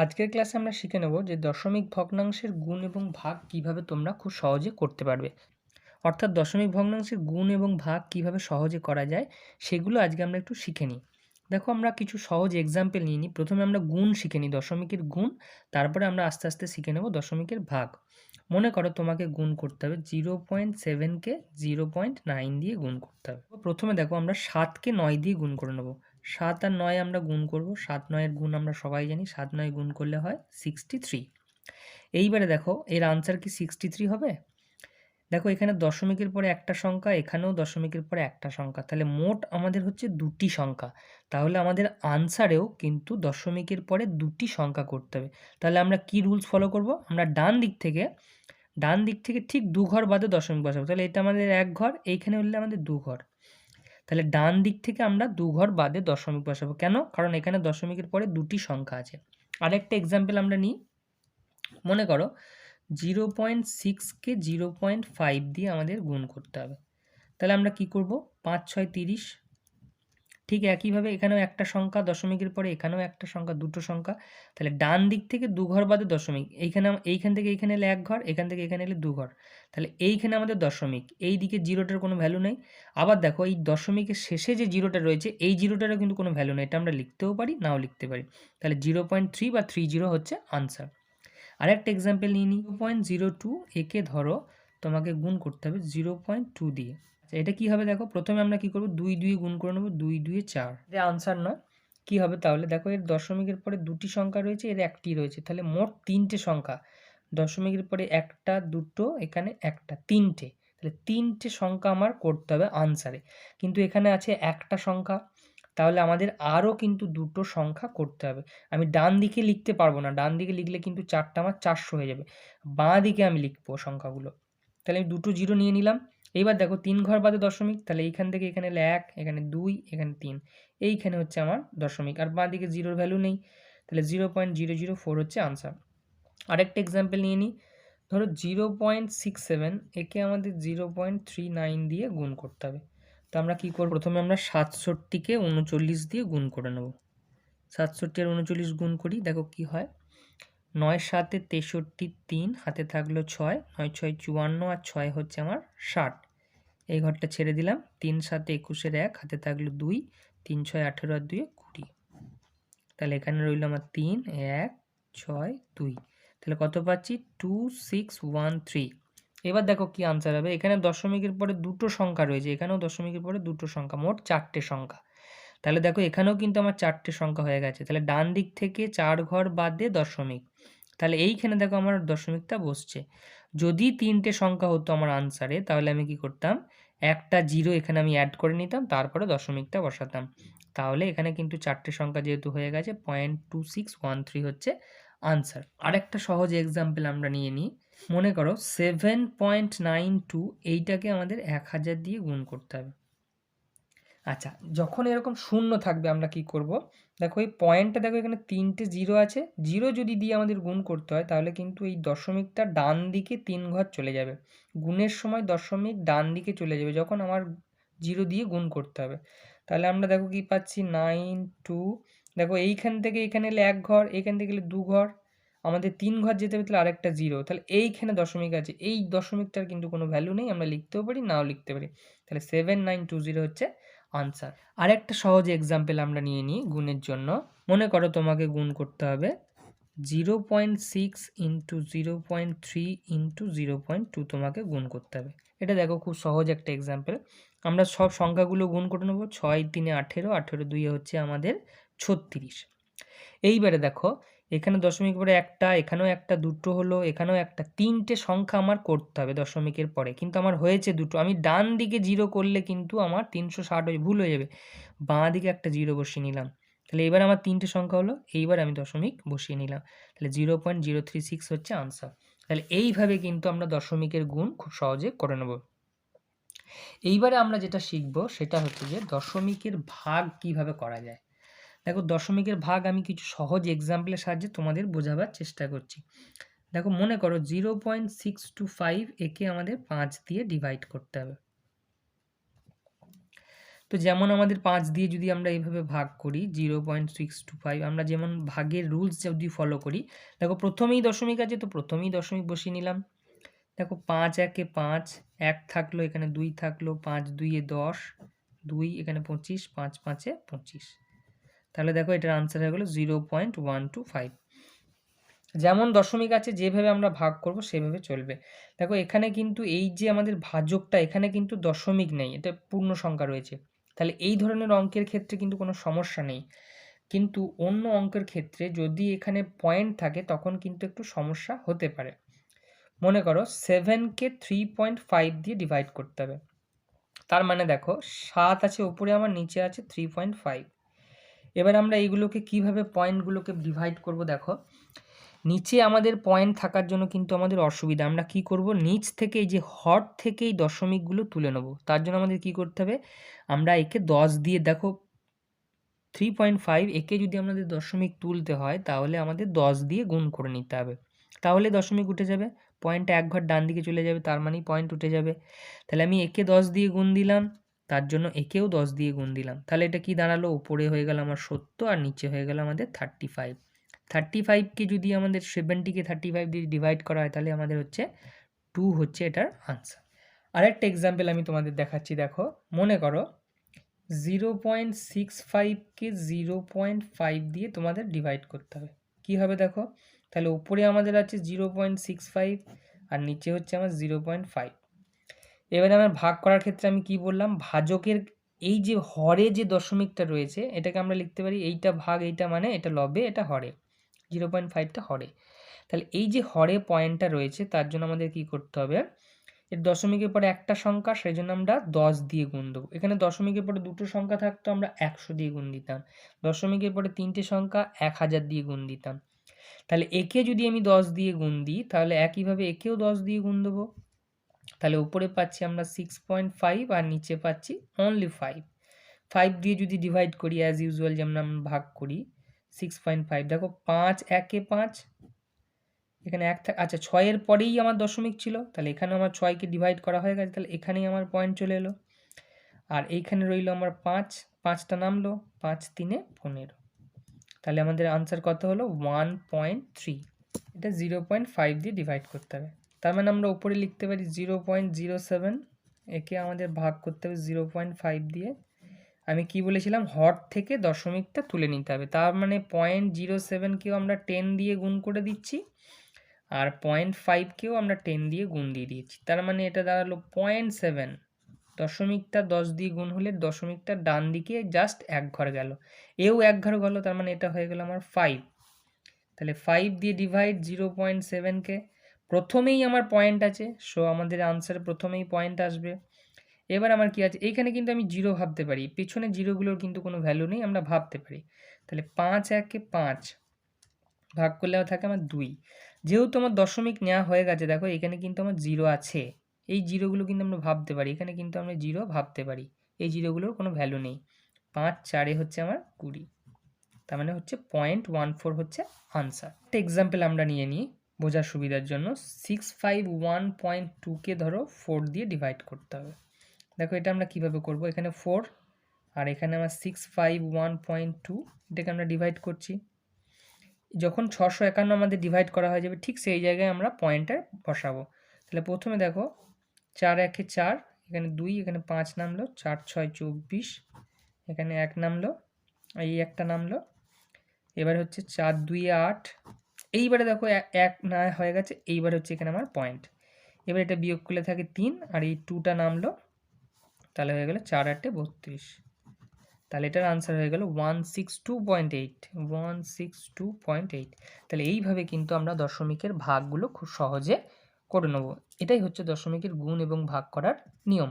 আজকের ক্লাসে আমরা শিখে নেব যে দশমিক ভগ্নাংশের গুণ এবং ভাগ কীভাবে তোমরা খুব সহজে করতে পারবে। অর্থাৎ দশমিক ভগ্নাংশের গুণ এবং ভাগ কীভাবে সহজে করা যায়, সেগুলো আজকে আমরা একটু শিখে নিই। দেখো আমরা কিছু সহজ এক্সাম্পল নিয়ে নিই। প্রথমে আমরা গুণ শিখে নিই, দশমিকের গুণ, তারপরে আমরা আস্তে আস্তে শিখে নেব দশমিকের ভাগ। মনে করো তোমাকে গুণ করতে হবে জিরো পয়েন্ট সেভেনকে জিরো পয়েন্ট নাইন দিয়ে গুণ করতে হবে। প্রথমে দেখো আমরা সাতকে নয় দিয়ে গুণ করে নেব। সাত আর নয় আমরা গুণ করব। সাত নয়ের গুণ আমরা সবাই জানি, সাত নয় গুণ করলে হয় সিক্সটি থ্রি এইবারে দেখো, এর আনসার কি সিক্সটি থ্রি হবে? দেখো, এখানে দশমিকের পরে একটা সংখ্যা, এখানেও দশমিকের পরে একটা সংখ্যা। তাহলে মোট আমাদের হচ্ছে দুটি সংখ্যা। তাহলে আমাদের আনসারেও কিন্তু দশমিকের পরে দুটি সংখ্যা করতে হবে। তাহলে আমরা কি রুলস ফলো করব? আমরা ডান দিক থেকে, ডান দিক থেকে ঠিক দু ঘর বাদে দশমিক বসাবো। তাহলে এটা আমাদের এক ঘর, এইখানে হলে আমাদের দু ঘর। তাহলে ডান দিক থেকে আমরা দু ঘর বাদে দশমিক বসাবো। কেন? কারণ এখানে দশমিকের পরে দুটি সংখ্যা আছে। আরেকটা এক্সাম্পল আমরা নিই। মনে করো, জিরো পয়েন্ট সিক্সকে জিরো পয়েন্ট ফাইভ দিয়ে আমাদের গুণ করতে হবে। তাহলে আমরা কি করব? পাঁচ, ছয়, তিরিশ ঠিক একইভাবে এখানেও একটা সংখ্যা দশমিকের পরে এখানেও একটা সংখ্যা, দুটো সংখ্যা। তাহলে ডান দিক থেকে দু ঘর বাদে দশমিক। এইখানে এইখান থেকে এইখানে এলে এক ঘর, এখান থেকে এখানে এলে দু ঘর। তাহলে এইখানে আমাদের দশমিক। এই দিকে জিরোটার কোনো ভ্যালু নেই। আবার দেখো এই দশমিকের শেষে যে জিরোটা রয়েছে, এই জিরোটারও কিন্তু কোনো ভ্যালু নেই। এটা আমরা লিখতেও পারি, নাও লিখতে পারি। তাহলে জিরো পয়েন্ট থ্রি বা থ্রি জিরো হচ্ছে আনসার আরেকটা এক্সাম্পল নিয়ে নিই। পয়েন্ট জিরো টু একে ধরো, তোমাকে গুণ করতে হবে জিরো পয়েন্ট টু দিয়ে। এটা কী হবে দেখো? প্রথমে আমরা কী করব? দুই দুই গুণ করে নেব, দুই দুয়ে চার। এটা আনসার নয় কী হবে তাহলে? দেখো, এর দশমিকের পরে দুটি সংখ্যা রয়েছে, এর একটি রয়েছে। তাহলে মোট তিনটে সংখ্যা। দশমিকের পরে একটা, দুটো, এখানে একটা, তিনটে। তাহলে তিনটে সংখ্যা আমার করতে হবে আনসারে কিন্তু এখানে আছে একটা সংখ্যা। তাহলে আমাদের আরও কিন্তু দুটো সংখ্যা করতে হবে। আমি ডান দিকে লিখতে পারব না। ডান দিকে লিখলে কিন্তু চারটা আমার চারশো হয়ে যাবে। বাঁ দিকে আমি লিখব সংখ্যাগুলো। তাহলে আমি দুটো জিরো নিয়ে নিলাম। এইবার দেখো তিন ঘর বাদে দশমিক, তাহলে এইখান থেকে এখানে এক, এখানে দুই, এখানে তিন। এইখানে হচ্ছে আমার দশমিক, আর বাঁ দিকে জিরোর ভ্যালু নেই, তাহলে zero point zero zero four হচ্ছে আনসার আরেকটা এক্সাম্পল নিয়ে নিই ধরো জিরো পয়েন্ট সিক্স সেভেন একে আমাদের জিরো পয়েন্ট থ্রি নাইন দিয়ে গুণ করতে হবে। তো আমরা কী করব? প্রথমে আমরা সাতষট্টিকে উনচল্লিশ দিয়ে গুণ করে নেব। সাতষট্টি আর উনচল্লিশ গুণ করি, দেখো কি হয়। নয় সাতে তেষট্টি তিন, হাতে থাকল ছয়, নয় ছয় চুয়ান্ন, আর ছয় হচ্ছে আমার ষাট। এই ঘরটা ছেড়ে দিলাম। তিন সাতে একুশের এক, হাতে থাকল দুই, তিন ছয় আঠেরো আর দুই কুড়ি। তাহলে এখানে রইল আমার তিন, এক, ছয়, দুই। তাহলে কত পাচ্ছি? Two, six, one, three. এবার দেখো কি আনসার হবে। এখানে দশমিকের পরে দুটো সংখ্যা রয়েছে। এখানেও দশমিকের পরে দুটো সংখ্যা, মোট চারটে সংখ্যা। তাহলে দেখো এখানেও কিন্তু আমার চারটে সংখ্যা হয়ে গেছে। তাহলে ডান দিক থেকে চার ঘর বাদে দশমিক। তাহলে এইখানে দেখো আমার দশমিকটা বসছে। যদি তিনটে সংখ্যা হতো আমার আনসারে তাহলে আমি কি করতাম? একটা জিরো এখানে আমি অ্যাড করে নিতাম, তারপরে দশমিকটা বসাতাম। তাহলে এখানে কিন্তু চারটে সংখ্যা যেহেতু হয়ে গেছে point two six one three হচ্ছে আনসার আরেকটা সহজ এক্সাম্পল আমরা নিয়ে নিই। মনে করো সেভেন পয়েন্ট নাইন টু এইটাকে আমাদের এক হাজার দিয়ে গুণ করতে হবে। আচ্ছা যখন এরকম শূন্য থাকবে আমরা কি করব? দেখো এই পয়েন্টটা দেখো এখানে তিনটে জিরো আছে। জিরো যদি দিয়ে আমাদের গুণ করতে হয়, তাহলে কিন্তু এই দশমিকটা ডান দিকে তিন ঘর চলে যাবে। গুণের সময় দশমিক ডান দিকে চলে যাবে যখন আমার জিরো দিয়ে গুণ করতে হবে। তাহলে আমরা দেখো কি পাচ্ছি? নাইন টু দেখো এইখান থেকে এখানে এলে এক ঘর এইখান থেকে এলে দু ঘর, আমাদের তিন ঘর যেতে হবে, তাহলে আরেকটা জিরো তাহলে এইখানে দশমিক আছে, এই দশমিকটার কিন্তু কোনো ভ্যালু নেই, আমরা লিখতেও পারি, নাও লিখতে পারি। তাহলে সেভেন নাইন টু জিরো হচ্ছে আনসার আরেকটা সহজ এক্সাম্পল আমরা নিয়ে নিই গুণের জন্য। মনে করো তোমাকে গুণ করতে হবে zero point six into zero point three into zero point two তোমাকে গুণ করতে হবে। এটা দেখো খুব সহজ একটা এক্সাম্পল আমরা সব সংখ্যাগুলো গুণ করে নেব, ছয় তিনে আঠেরো আঠেরো দুইয়ে হচ্ছে আমাদের ছত্রিশ। এইবারে দেখো এখানে দশমিক পরে একটা, এখানেও একটা, দুটো হলো, এখানেও একটা। তিনটে সংখ্যা আমার করতে হবে দশমিকের পরে। কিন্তু আমার হয়েছে দুটো। আমি ডান দিকে জিরো করলে কিন্তু আমার তিনশো ষাট হয়ে ভুল হয়ে যাবে। বাঁ দিকে একটা জিরো বসিয়ে নিলাম। তাহলে এবার আমার তিনটে সংখ্যা হলো। এইবার আমি দশমিক বসিয়ে নিলাম। তাহলে zero point zero three six হচ্ছে আনসার তাহলে এইভাবে কিন্তু আমরা দশমিকের গুণ খুব সহজে করে নেব। এইবারে আমরা যেটা শিখব সেটা হচ্ছে যে দশমিকের ভাগ কীভাবে করা যায়। দেখো, দশমিকের ভাগ আমি কিছু সহজ এক্সাম্পলের সাহায্যে তোমাদের বোঝাবার চেষ্টা করছি। দেখো, মনে করো zero point six two five একে আমাদের পাঁচ দিয়ে ডিভাইড করতে হবে। তো যেমন আমাদের পাঁচ দিয়ে যদি আমরা এইভাবে ভাগ করি zero point six two five আমরা যেমন ভাগের রুলস যদি ফলো করি, দেখো, প্রথমেই দশমিক আছে, তো প্রথমেই দশমিক বসিয়ে নিলাম। দেখো, পাঁচ একে পাঁচ, এক থাকল এখানে দুই থাকল, পাঁচ দুইয়ে দশ, দুই এখানে পঁচিশ, পাঁচ পাঁচে পঁচিশ। তাহলে দেখো এটার আনসার হয়ে গেলো zero point one two five যেমন দশমিক আছে, যেভাবে আমরা ভাগ করব, সেভাবে চলবে। দেখো এখানে কিন্তু এই যে আমাদের ভাজকটা, এখানে কিন্তু দশমিক নেই, এটা পূর্ণ সংখ্যা রয়েছে। তাহলে এই ধরনের অঙ্কের ক্ষেত্রে কিন্তু কোনো সমস্যা নেই। কিন্তু অন্য অঙ্কের ক্ষেত্রে যদি এখানে পয়েন্ট থাকে, তখন কিন্তু একটু সমস্যা হতে পারে। মনে করো সেভেনকে থ্রি পয়েন্ট ফাইভ দিয়ে ডিভাইড করতে হবে। তার মানে দেখো সাত আছে, ওপরে আমার নিচে আছে থ্রি পয়েন্ট ফাইভ এবার আমরা এইগুলোকে কীভাবে পয়েন্টগুলোকে ডিভাইড করব দেখো। নিচে আমাদের পয়েন্ট থাকার জন্য কিন্তু আমাদের অসুবিধা। আমরা কি করব? নিচ থেকে এই যে হট থেকে এই দশমিকগুলো তুলে নেব। তার জন্য আমাদের কি করতে হবে? আমরা একে দশ দিয়ে দেখো থ্রি পয়েন্ট ফাইভ একে যদি আমাদের দশমিক তুলতে হয়, তাহলে আমাদের দশ দিয়ে গুণ করে নিতে হবে। তাহলে দশমিক উঠে যাবে। পয়েন্ট এক ঘর ডান দিকে চলে যাবে, তার মানেই পয়েন্ট উঠে যাবে। তাহলে আমি একে দশ দিয়ে গুণ দিলাম। তার জন্য একেও দশ দিয়ে গুণ দিলাম। তাহলে এটা কি দাঁড়াল? উপরে হয়ে গেল আমার সত্তর আর নিচে হয়ে গেল আমাদের থার্টি ফাইভ থার্টি ফাইভকে যদি আমাদের সেভেন্টিকে থার্টি ফাইভ দিয়ে ডিভাইড করা হয়, তাহলে আমাদের হচ্ছে টু হচ্ছে এটার আনসার আরেকটা এক্সাম্পল আমি তোমাদের দেখাচ্ছি, দেখো। মনে করো জিরো পয়েন্ট সিক্স ফাইভকে জিরো পয়েন্ট ফাইভ দিয়ে তোমাদের ডিভাইড করতে হবে। কী হবে দেখো? তাহলে উপরে আমাদের আছে জিরো পয়েন্ট সিক্স ফাইভ আর নিচে হচ্ছে আমার জিরো পয়েন্ট ফাইভ এবারে আমার ভাগ করার ক্ষেত্রে আমি কি বললাম? ভাজকের এই যে হরে যে দশমিকটা রয়েছে, এটাকে আমরা লিখতে পারি এইটা ভাগ, এইটা মানে এটা লবে, এটা হরে। জিরো পয়েন্ট ফাইভটা হরে। তাহলে এই যে হরে পয়েন্টটা রয়েছে, তার জন্য আমাদের কি করতে হবে? এর দশমিকের পরে একটা সংখ্যা সেই জন্য আমরা দশ দিয়ে গুণ দেবো। এখানে দশমিকের পরে দুটো সংখ্যা থাকতো, আমরা একশো দিয়ে গুণ দিতাম। দশমিকের পরে তিনটে সংখ্যা, এক হাজার দিয়ে গুণ দিতাম। তাহলে একে যদি আমি দশ দিয়ে গুণ দিই, তাহলে একইভাবে একেও দশ দিয়ে গুণ দেবো। তাহলে উপরে পাচ্ছি আমরা সিক্স পয়েন্ট ফাইভ আর নিচে পাচ্ছি অনলি ফাইভ ফাইভ দিয়ে যদি ডিভাইড করি অ্যাজ ইউজুয়াল যেমন আমরা ভাগ করি সিক্স পয়েন্ট ফাইভ দেখো পাঁচ, একে পাঁচ, এখানে এক আচ্ছা ছয়ের পরেই আমার দশমিক ছিল, তাহলে এখানে আমার ছয়কে ডিভাইড করা হয়ে গেছে, তাহলে এখানেই আমার পয়েন্ট চলে এলো। আর এইখানে রইল আমার পাঁচ, পাঁচটা নামলো, পাঁচ তিনে পনেরো। তাহলে আমাদের আনসার কত হলো? ওয়ান পয়েন্ট থ্রি এটা জিরো পয়েন্ট ফাইভ দিয়ে ডিভাইড করতে হবে। তার মানে আমরা উপরে লিখতে পারি জিরো পয়েন্ট জিরো সেভেন, একে আমাদের ভাগ করতে হবে জিরো পয়েন্ট ফাইভ দিয়ে। আমি কি বলেছিলাম? হট থেকে দশমিকটা তুলে নিতে হবে। তার মানে পয়েন্ট জিরো সেভেনকেও আমরা টেন দিয়ে গুণ করে দিচ্ছি, আর পয়েন্ট ফাইভকেও আমরা টেন দিয়ে গুণ দিয়ে দিয়েছি। তার মানে এটা দাঁড়াল পয়েন্ট সেভেন। দশমিকটা দশ দিয়ে গুণ হলে দশমিকটা ডান দিকে জাস্ট এক ঘর গেল। এও এক ঘর গেল, তার মানে এটা হয়ে গেল আমার ফাইভ। তাহলে ফাইভ দিয়ে ডিভাইড জিরো পয়েন্ট সেভেনকে প্রথমেই আমার পয়েন্ট আছে সো আমাদের আনসারে প্রথমেই পয়েন্ট আসবে। এবার আমার কি আছে? এইখানে কিন্তু আমি জিরো ভাবতে পারি। পেছনে জিরোগুলোর কিন্তু কোনো ভ্যালু নেই, আমরা ভাবতে পারি। তাহলে পাঁচ একে পাঁচ ভাগ করলে থাকে আমার দুই। যেহেতু আমার দশমিক নেওয়া হয়ে গেছে, দেখো এখানে কিন্তু আমার জিরো আছে। এই জিরোগুলো কিন্তু আমরা ভাবতে পারি। এখানে কিন্তু আমরা জিরো ভাবতে পারি। এই জিরোগুলোর কোনো ভ্যালু নেই। পাঁচ চারে হচ্ছে আমার কুড়ি। তার মানে হচ্ছে পয়েন্ট ওয়ান ফোর হচ্ছে আনসার একটা এক্সাম্পল আমরা নিয়ে নিই। বোঝার সুবিধার জন্য সিক্স ফাইভ ওয়ান পয়েন্ট টুকে ধরো ফোর দিয়ে ডিভাইড করতে হবে। দেখো এটা আমরা কীভাবে করব? এখানে ফোর আর এখানে আমার six five one point two এটাকে আমরা ডিভাইড করছি। যখন ছশো একান্ন আমাদের ডিভাইড করা হয়ে যাবে, ঠিক সেই জায়গায় আমরা পয়েন্টার বসাবো। তাহলে প্রথমে দেখো, চার একে চার, এখানে দুই, এখানে পাঁচ নামলো, চার ছয় চব্বিশ, এখানে এক নামলো, এই একটা নামলো। এবার হচ্ছে চার দুই আট এইবারে দেখো এক না হয়ে গেছে, এইবার হচ্ছে এখানে আমার পয়েন্ট এবার এটা বিয়োগ করলে থাকে তিন, আর এই টুটা নামলো, তাহলে হয়ে গেলো চার আটে বত্রিশ। তাহলে এটার আনসার হয়ে গেল one six two point eight one six two point eight তাহলে এইভাবে কিন্তু আমরা দশমিকের ভাগগুলো খুব সহজে করে নেব। এটাই হচ্ছে দশমিকের গুণ এবং ভাগ করার নিয়ম।